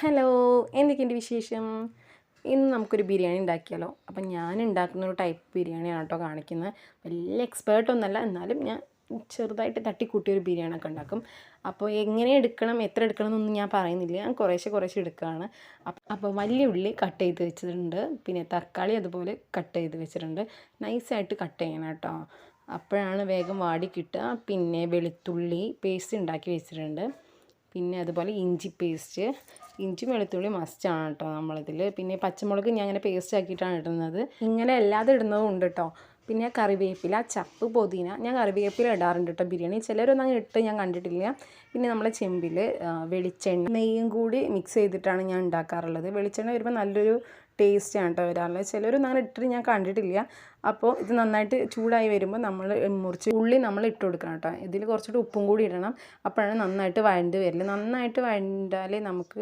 Hello എന്തൊക്കെയുണ്ട് വിശേഷം? ഇന്ന് നമുക്കൊരു ബിരിയാണി ഉണ്ടാക്കിയാലോ. അപ്പം ഞാൻ ഉണ്ടാക്കുന്ന ഒരു ടൈപ്പ് ബിരിയാണിയാണ് കേട്ടോ കാണിക്കുന്നത്. വലിയ എക്സ്പേർട്ട് ഒന്നല്ല എന്നാലും ഞാൻ ചെറുതായിട്ട് തട്ടിക്കൂട്ടിയൊരു ബിരിയാണി ഒക്കെ ഉണ്ടാക്കും. അപ്പോൾ എങ്ങനെ എടുക്കണം എത്ര എടുക്കണം എന്നൊന്നും ഞാൻ പറയുന്നില്ല. ഞാൻ കുറേശ്ശെ കുറേശ്ശെ എടുക്കുകയാണ്. അപ്പോൾ വലിയ ഉള്ളി കട്ട് ചെയ്ത് വെച്ചിട്ടുണ്ട്. പിന്നെ തക്കാളി അതുപോലെ കട്ട് ചെയ്ത് വെച്ചിട്ടുണ്ട്. നൈസായിട്ട് കട്ട് ചെയ്യണം കേട്ടോ. അപ്പോഴാണ് വേഗം വാടി കിട്ടുക. പിന്നെ വെളുത്തുള്ളി പേസ്റ്റ് ഉണ്ടാക്കി വെച്ചിട്ടുണ്ട്. പിന്നെ അതുപോലെ ഇഞ്ചി പേസ്റ്റ് ഇഞ്ചി വെളുത്തുള്ളി മസ്റ്റാണ് കേട്ടോ നമ്മളിതിൽ പിന്നെ പച്ചമുളക് ഞാൻ അങ്ങനെ പേസ്റ്റ് ആക്കിയിട്ടാണ് ഇടുന്നത്. ഇങ്ങനെ അല്ലാതെ ഇടുന്നതും ഉണ്ട് കേട്ടോ. പിന്നെ കറിവേപ്പില ചപ്പ് പുതിന ഞാൻ കറിവേപ്പില ഇടാറുണ്ട് കേട്ടോ. ബിരിയാണി ചിലരൊന്നും അങ്ങനെ ഇട്ട് ഞാൻ കണ്ടിട്ടില്ല. പിന്നെ നമ്മളെ ചെമ്പിൽ വെളിച്ചെണ്ണ നെയ്യും കൂടി മിക്സ് ചെയ്തിട്ടാണ് ഞാൻ ഉണ്ടാക്കാറുള്ളത്. വെളിച്ചെണ്ണ വരുമ്പോൾ നല്ലൊരു ടേസ്റ്റാണ് കേട്ടോ വരാറുള്ളത്. ചിലരൊന്നും അങ്ങനെ ഇട്ടിട്ട് ഞാൻ കണ്ടിട്ടില്ല. അപ്പോൾ ഇത് നന്നായിട്ട് ചൂടായി വരുമ്പോൾ നമ്മൾ മുറിച്ച് ഉള്ളി നമ്മൾ ഇട്ട് കൊടുക്കണം കേട്ടോ. ഇതിൽ കുറച്ചുകൂടി ഉപ്പും കൂടി ഇടണം. അപ്പോഴാണ് നന്നായിട്ട് വഴണ്ട് വരില്ല നന്നായിട്ട് വഴണ്ടാലേ നമുക്ക്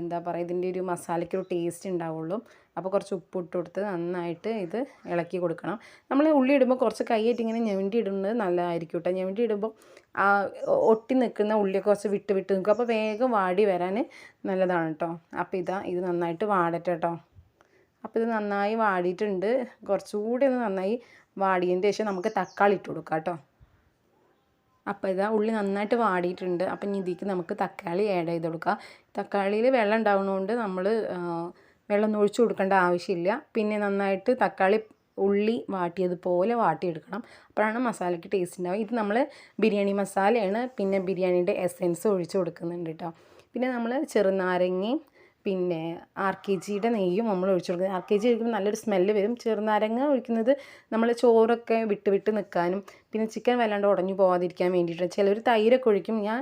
എന്താ പറയുക ഇതിന്റെ ഒരു മസാലയ്ക്ക് ഒരു ടേസ്റ്റ് ഉണ്ടാവുള്ളൂ. അപ്പോൾ കുറച്ച് ഉപ്പ് ഇട്ട് കൊടുത്ത് നന്നായിട്ട് ഇത് ഇളക്കി കൊടുക്കണം. നമ്മൾ ഉള്ളി ഇടുമ്പോൾ കുറച്ച് കൈയായിട്ട് ഇങ്ങനെ ഞെവണ്ടി ഇടുന്നത് നല്ലതായിരിക്കും കേട്ടോ. ഞെവണ്ടി ഇടുമ്പോൾ ഒട്ടി നിൽക്കുന്ന ഉള്ളിയൊക്കെ കുറച്ച് വിട്ട് വിട്ട് നിൽക്കും. അപ്പോൾ വേഗം വാടി വരാൻ നല്ലതാണ് കേട്ടോ. അപ്പോൾ ഇതാ ഇത് നന്നായിട്ട് വാടട്ടെ കേട്ടോ. അപ്പോൾ ഇത് നന്നായി വാടിയിട്ടുണ്ട്. കുറച്ചുകൂടി ഒന്ന് നന്നായി വാടിയതിന് ശേഷം നമുക്ക് തക്കാളി ഇട്ട് കൊടുക്കാം കേട്ടോ. അപ്പോൾ ഇതാ ഉള്ളി നന്നായിട്ട് വാടിയിട്ടുണ്ട്. അപ്പം ഇനി ഇതിക്ക് നമുക്ക് തക്കാളി ആഡ് ചെയ്ത് കൊടുക്കാം. തക്കാളിയിൽ വെള്ളം ഉണ്ടാവുന്നതുകൊണ്ട് നമ്മൾ വെള്ളം ഒഴിച്ചു കൊടുക്കേണ്ട ആവശ്യമില്ല. പിന്നെ നന്നായിട്ട് തക്കാളി ഉള്ളി വാട്ടിയതുപോലെ വാട്ടിയെടുക്കണം. അപ്പോഴാണ് മസാലയ്ക്ക് ടേസ്റ്റ് ഉണ്ടാവുക. ഇത് നമ്മൾ ബിരിയാണി മസാലയാണ്. പിന്നെ ബിരിയാണിയുടെ എസെൻസ് ഒഴിച്ചു കൊടുക്കുന്നുണ്ട് കേട്ടോ. പിന്നെ നമ്മൾ ചെറുനാരങ്ങയും പിന്നെ ആർ കെ ജിയുടെ നെയ്യും നമ്മൾ ഒഴിച്ചു കൊടുക്കുന്നത് ആർ കെ ജി ഒഴിക്കുമ്പോൾ നല്ലൊരു സ്മെല്ല് വരും. ചെറുനാരങ്ങ ഒഴിക്കുന്നത് നമ്മൾ ചോറൊക്കെ വിട്ട് വിട്ട് നിൽക്കാനും പിന്നെ ചിക്കൻ വല്ലാണ്ട് ഉടഞ്ഞു പോകാതിരിക്കാൻ വേണ്ടിയിട്ട്. ചിലർ തൈരൊക്കെ ഒഴിക്കും. ഞാൻ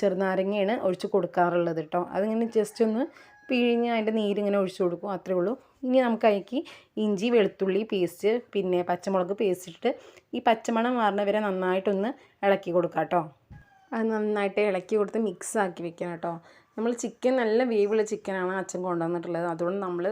ചെറുനാരങ്ങയാണ് ഒഴിച്ച് കൊടുക്കാറുള്ളത് കേട്ടോ അതിങ്ങനെ ജസ്റ്റ് ഒന്ന് പിഴിഞ്ഞ് അതിന്റെ നീരിങ്ങനെ ഒഴിച്ചു കൊടുക്കും. അത്രേ ഉള്ളൂ. ഇനി നമുക്ക് അതിലേക്ക് ഇഞ്ചി വെളുത്തുള്ളി പേസ്റ്റ് പിന്നെ പച്ചമുളക് പേസ്റ്റ് ഇട്ടിട്ട് ഈ പച്ചമണം മാറുന്ന വരെ നന്നായിട്ടൊന്ന് ഇളക്കി കൊടുക്കാം കേട്ടോ അത് നന്നായിട്ട് ഇളക്കി കൊടുത്ത് മിക്സ് ആക്കി വെക്കണം കേട്ടോ നമ്മൾ ചിക്കൻ നല്ല വേവുള്ള ചിക്കനാണ് അച്ഛൻ കൊണ്ടുവന്നിട്ടുള്ളത്. അതുകൊണ്ട് നമ്മൾ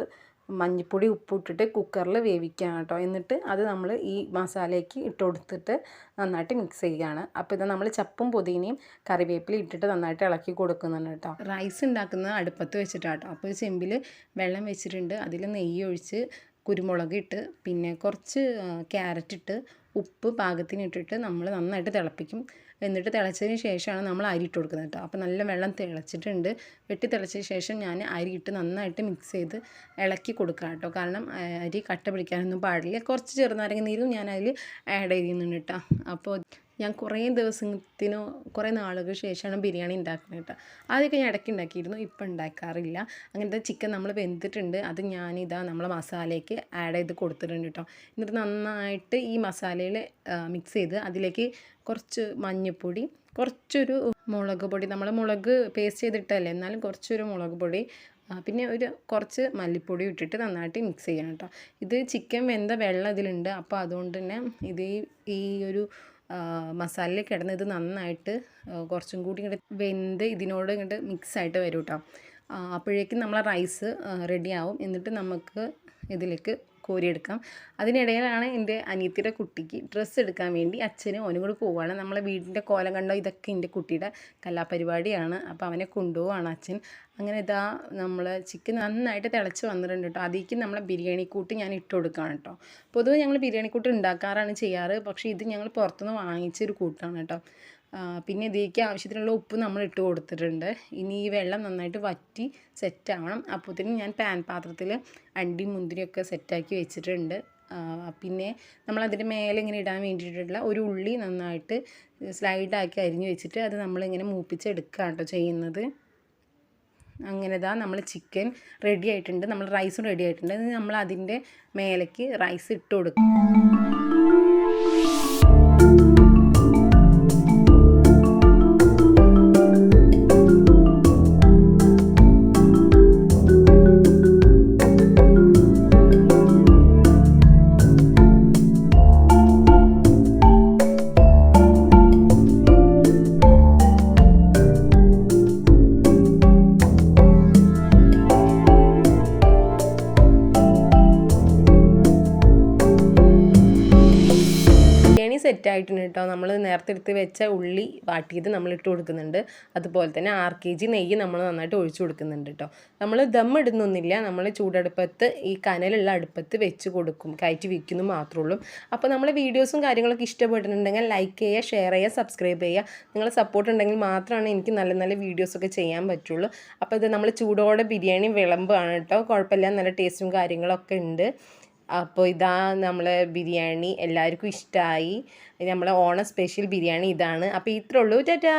മഞ്ഞൾപ്പൊടി ഉപ്പിട്ടിട്ട് കുക്കറിൽ വേവിക്കുകയാണ് കേട്ടോ എന്നിട്ട് അത് നമ്മൾ ഈ മസാലയ്ക്ക് ഇട്ട് കൊടുത്തിട്ട് നന്നായിട്ട് മിക്സ് ചെയ്യുകയാണ് അപ്പോൾ ഇത് നമ്മൾ ചപ്പും പുതിനയും കറിവേപ്പില ഇട്ടിട്ട് നന്നായിട്ട് ഇളക്കി കൊടുക്കുന്നുണ്ട് കേട്ടോ റൈസ് ഉണ്ടാക്കുന്നത് അടുപ്പത്ത് വെച്ചിട്ടാണ് കേട്ടോ അപ്പോൾ ചെമ്പിൽ വെള്ളം വെച്ചിട്ടുണ്ട്. അതിൽ നെയ്യ് ഒഴിച്ച് കുരുമുളക് ഇട്ട് പിന്നെ കുറച്ച് ക്യാരറ്റ് ഇട്ട് ഉപ്പ് പാകത്തിന് ഇട്ടിട്ട് നമ്മൾ നന്നായിട്ട് തിളപ്പിക്കും. എന്നിട്ട് തിളച്ചതിന് ശേഷമാണ് നമ്മൾ അരി ഇട്ട് കൊടുക്കുന്നത് കേട്ടോ. അപ്പോൾ നല്ല വെള്ളം തിളച്ചിട്ടുണ്ട്. വെട്ടി തിളച്ചതിന് ശേഷം ഞാൻ അരി ഇട്ട് നന്നായിട്ട് മിക്സ് ചെയ്ത് ഇളക്കി കൊടുക്കുക കേട്ടോ. കാരണം അരി കട്ട പിടിക്കാനൊന്നും പാടില്ല. കുറച്ച് ചെറുനാരങ്ങ നീരും ഞാൻ അതിൽ ആഡ് ചെയ്യുന്നുണ്ട് കേട്ടോ. അപ്പോൾ ഞാൻ കുറേ ദിവസത്തിനോ കുറേ നാളുകൾ ശേഷമാണ് ബിരിയാണി ഉണ്ടാക്കുന്നത് കേട്ടോ. ആദ്യമൊക്കെ ഞാൻ ഇടയ്ക്ക് ഉണ്ടാക്കിയിരുന്നു ഇപ്പം ഉണ്ടാക്കാറില്ല. അങ്ങനത്തെ ചിക്കൻ നമ്മൾ വെന്തിട്ടുണ്ട് അത് ഞാനിതാ നമ്മളെ മസാലയ്ക്ക് ആഡ് ചെയ്ത് കൊടുത്തിട്ടുണ്ട് കേട്ടോ. എന്നിട്ട് നന്നായിട്ട് ഈ മസാലയിൽ മിക്സ് ചെയ്ത് അതിലേക്ക് കുറച്ച് മഞ്ഞൾപ്പൊടി കുറച്ചൊരു മുളക് പൊടി നമ്മൾ മുളക് പേസ്റ്റ് ചെയ്തിട്ടല്ലേ എന്നാലും കുറച്ചൊരു മുളക് പൊടി പിന്നെ ഒരു കുറച്ച് മല്ലിപ്പൊടി ഇട്ടിട്ട് നന്നായിട്ട് മിക്സ് ചെയ്യണം കേട്ടോ. ഇത് ചിക്കൻ വെന്ത വെള്ളം ഇതിലുണ്ട് അപ്പോൾ അതുകൊണ്ട് തന്നെ ഇത് ഈ ഒരു മസാലയിൽ കിടന്ന് ഇത് നന്നായിട്ട് കുറച്ചും കൂടി ഇങ്ങോട്ട് വെന്ത് ഇതിനോട് ഇങ്ങോട്ട് മിക്സ് ആയിട്ട് വരും കേട്ടോ അപ്പോഴേക്കും നമ്മളെ റൈസ് റെഡിയാവും എന്നിട്ട് നമുക്ക് ഇതിലേക്ക് കോരിയെടുക്കാം. അതിനിടയിലാണ് എന്റെ അനിയത്തിയുടെ കുട്ടിക്ക് ഡ്രസ്സ് എടുക്കാൻ വേണ്ടി അച്ഛനും ഓനും കൂടി പോവുകയാണ് നമ്മളെ വീടിന്റെ കോലം കണ്ടോ? ഇതൊക്കെ എന്റെ കുട്ടിയുടെ കലാപരിപാടിയാണ്. അപ്പോൾ അവനെ കൊണ്ടുപോവാണ് അച്ഛൻ. അങ്ങനെ ഇതാ നമ്മൾ ചിക്കൻ നന്നായിട്ട് തിളച്ച് വന്നിട്ടുണ്ട് കേട്ടോ. അതിലേക്ക് നമ്മളെ ബിരിയാണി കൂട്ട് ഞാൻ ഇട്ട് കൊടുക്കുകയാണ് കേട്ടോ. പൊതുവെ ഞങ്ങൾ ബിരിയാണി കൂട്ട് ഉണ്ടാക്കാറാണ് ചെയ്യാറ്. പക്ഷേ ഇത് ഞങ്ങൾ പുറത്തുനിന്ന് വാങ്ങിച്ചൊരു കൂട്ടാണ് കേട്ടോ. പിന്നെ ഇതിലേക്ക് ആവശ്യത്തിനുള്ള ഉപ്പ് നമ്മൾ ഇട്ട് കൊടുത്തിട്ടുണ്ട്. ഇനി ഈ വെള്ളം നന്നായിട്ട് വറ്റി സെറ്റ് ആവണം. അപ്പോഴത്തേനും ഞാൻ പാൻ പാത്രത്തിൽ അണ്ടി മുന്തിരിയൊക്കെ സെറ്റാക്കി വെച്ചിട്ടുണ്ട്. പിന്നെ നമ്മൾ അതിന്റെ മേലെ ഇങ്ങനെ ഇടാൻ വേണ്ടിയിട്ടുള്ള ഒരു ഉള്ളി നന്നായിട്ട് സ്ലൈഡാക്കി അരിഞ്ഞ് വെച്ചിട്ട് അത് നമ്മളിങ്ങനെ മൂപ്പിച്ചെടുക്കുകയാണ് കേട്ടോ ചെയ്യുന്നത്. അങ്ങനെ ഇതാ നമ്മൾ ചിക്കൻ റെഡി ആയിട്ടുണ്ട്. നമ്മൾ റൈസും റെഡി ആയിട്ടുണ്ട്. നമ്മൾ അതിന്റെ മേലേക്ക് റൈസ് ഇട്ട് കൊടുക്കും. സെറ്റായിട്ടുണ്ട് കേട്ടോ. നമ്മൾ നേരത്തെ എടുത്ത് വെച്ച ഉള്ളി വാട്ടിയത് നമ്മൾ ഇട്ട് കൊടുക്കുന്നുണ്ട്. അതുപോലെ തന്നെ ആർ കെ ജി നെയ്യ് നമ്മൾ നന്നായിട്ട് ഒഴിച്ചു കൊടുക്കുന്നുണ്ട് കേട്ടോ. നമ്മൾ ദം ഇടുന്നൊന്നുമില്ല. നമ്മൾ ചൂടടുപ്പത്ത് ഈ കനലുള്ള അടുപ്പത്ത് വെച്ച് കൊടുക്കും. കയറ്റി വയ്ക്കുന്നു മാത്രമേ ഉള്ളൂ അപ്പോൾ നമ്മൾ വീഡിയോസും കാര്യങ്ങളൊക്കെ ഇഷ്ടപ്പെട്ടിട്ടുണ്ടെങ്കിൽ ലൈക്ക് ചെയ്യുക ഷെയർ ചെയ്യുക സബ്സ്ക്രൈബ് ചെയ്യുക. നിങ്ങളെ സപ്പോർട്ട് ഉണ്ടെങ്കിൽ മാത്രമാണ് എനിക്ക് നല്ല നല്ല വീഡിയോസൊക്കെ ചെയ്യാൻ പറ്റുള്ളൂ. അപ്പോൾ ഇത് നമ്മൾ ചൂടോടെ ബിരിയാണി വിളമ്പാണ് കേട്ടോ. കുഴപ്പമില്ല. നല്ല ടേസ്റ്റും കാര്യങ്ങളൊക്കെ ഉണ്ട്. അപ്പോൾ ഇതാ നമ്മളെ ബിരിയാണി എല്ലാവർക്കും ഇഷ്ടമായി നമ്മളെ ഓണ സ്പെഷ്യൽ ബിരിയാണി ഇതാണ്. അപ്പോൾ ഇത്രേ ഉള്ളൂ. ടാറ്റാ!